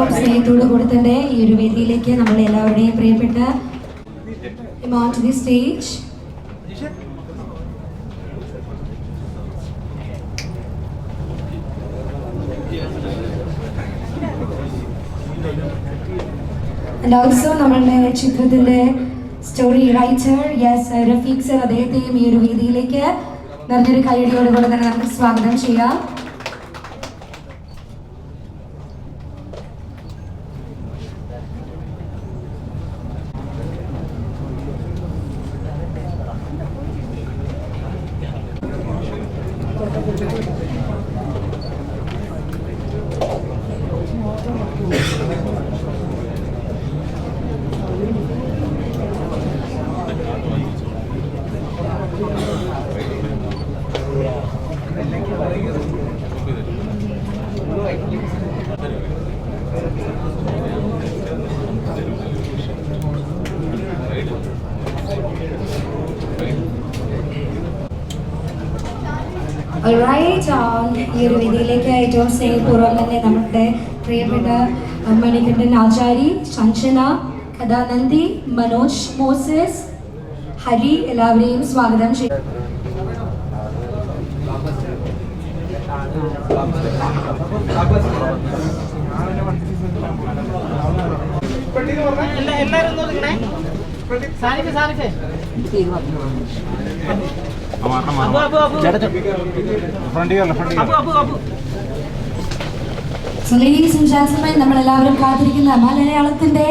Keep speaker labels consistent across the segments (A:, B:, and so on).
A: ഏറ്റവും സ്നേഹത്തോടു കൂടി തന്നെ ഈ ഒരു വേദിയിലേക്ക് നമ്മൾ എല്ലാവരുടെയും പ്രിയപ്പെട്ട സ്റ്റേജ്. Also നമ്മളുടെ ചിത്രത്തിന്റെ story writer yes Rafeeq sir അദ്ദേഹത്തെയും ഈ ഒരു വേദിയിലേക്ക് നല്ലൊരു കൈയടിയോടുകൂടെ തന്നെ നമുക്ക് സ്വാഗതം ചെയ്യാം. ഈ ഒരു വേദിയിലേക്ക് ഏറ്റവും സ്നേഹപൂർവം തന്നെ നമ്മുടെ പ്രിയപ്പെട്ട മണികണ്ഠൻ ആചാരി ശംശന കഥാനന്ദി മനോജ് മോസസ് ഹരി എല്ലാവരെയും സ്വാഗതം ചെയ്യും
B: എല്ലാ- എല്ലാരും ഒന്ന് ഒതുങ്ങണേ. സാനിഫെ, സാനിഫെ.
A: സോ ലേഡീസ് ആൻഡ് ജെന്റിൽമെൻ നമ്മൾ എല്ലാവരും കാത്തിരിക്കുന്ന മലയാളത്തിന്റെ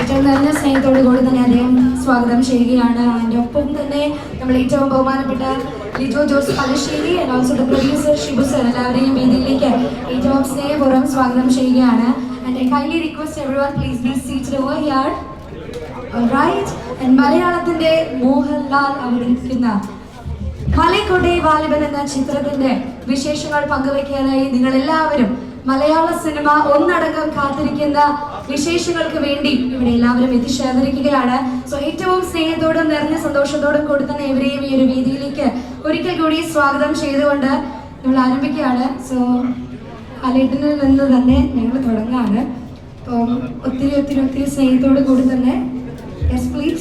A: ഏറ്റവും നല്ല സ്നേഹത്തോടു കൂടി തന്നെ അദ്ദേഹം സ്വാഗതം ചെയ്യുകയാണ്. അതിന്റെ ഒപ്പം തന്നെ നമ്മൾ ഏറ്റവും ബഹുമാനപ്പെട്ട Lijo Jose Pellissery and also the producer Shibu sir എല്ലാവരെയും വേദിയിലേക്ക് ഏറ്റവും സ്നേഹപൂർവം സ്വാഗതം ചെയ്യുകയാണ്. And I kindly request everyone please be seated over here മലയാളത്തിന്റെ മോഹൻലാൽ അവതരിപ്പിക്കുന്ന മലൈക്കോട്ടെ വാലിബൻ എന്ന ചിത്രത്തിന്റെ വിശേഷങ്ങൾ പങ്കുവയ്ക്കാനായി നിങ്ങൾ എല്ലാവരും മലയാള സിനിമ ഒന്നടങ്കം കാത്തിരിക്കുന്ന വിശേഷങ്ങൾക്ക് വേണ്ടി ഇവിടെ എല്ലാവരും എത്തിച്ചേർന്നിരിക്കുകയാണ്. സോ ഏറ്റവും സ്നേഹത്തോടും നിറഞ്ഞ സന്തോഷത്തോടും കൊടുക്കുന്ന ഇവരെയും ഈ ഒരു വേദിയിലേക്ക് ഒരിക്കൽ കൂടി സ്വാഗതം ചെയ്തുകൊണ്ട് നമ്മൾ ആരംഭിക്കുകയാണ്. സോ അലേട്ടനിൽ നിന്ന് തന്നെ ഞങ്ങൾ തുടങ്ങാണ്. അപ്പം ഒത്തിരി ഒത്തിരി ഒത്തിരി സ്നേഹത്തോടു കൂടി തന്നെ യെസ് പ്ലീസ്